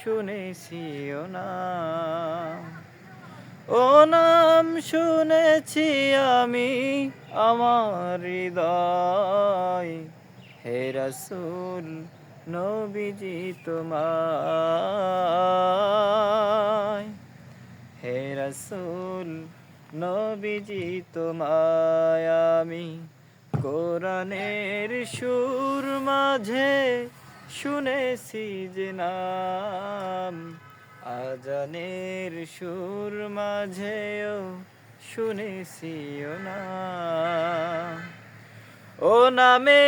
শুনেছি ও নাম ও নাম শুনেছি আমি আমার হৃদয়। হে রসুল, নবীজি তোমায়। হে রসুল, নবীজি তোমায়। আমি কোরআনের সুর মাঝে শুনেছি যে নাম। আজানের সুর মাঝেও শুনেছি ও নাম ও নামে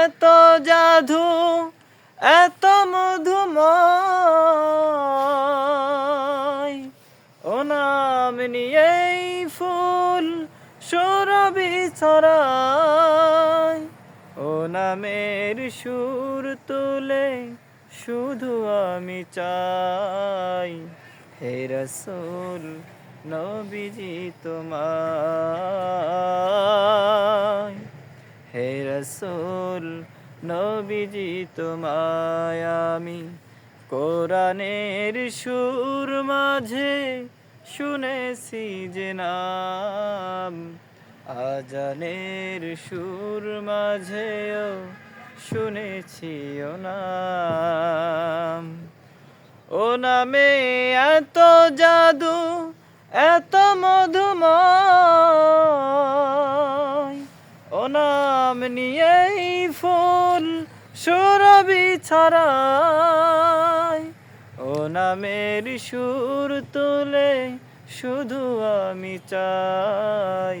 এত জাদু, এত মধুময়। ও নাম নিয়েই ফুল সরবি ছড়ায়। নামের সুর তুলে শুধু আমি চাই। হে রসুল, নবীজি তোমায়। হে রসুল, নবীজি তোমায় আমি কোরআনের সুর মাঝে শুনেছি যে নাম। আজানের সুর মাঝেও শুনেছি ও নাম। ও নামে এত জাদু, এত মধুময়। ও নাম নিয়েই ফুল সুরবি ছড়ায়। ও নামের সুর তুলে শুধু আমি চাই।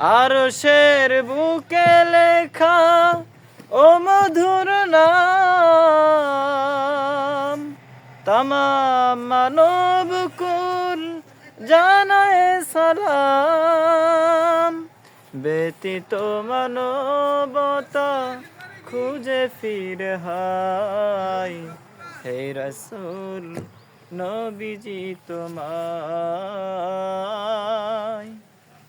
আর শের বুকে লেখা, ও মধুর নাম। তামাম মানব কুল জানায় সালাম। ব্যতীত মানবতা খুঁজে ফির হাই। হে রসুল, নবীজি তোমায়।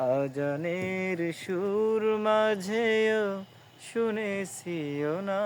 আজানের সুর মাঝেও শুনেছিও না।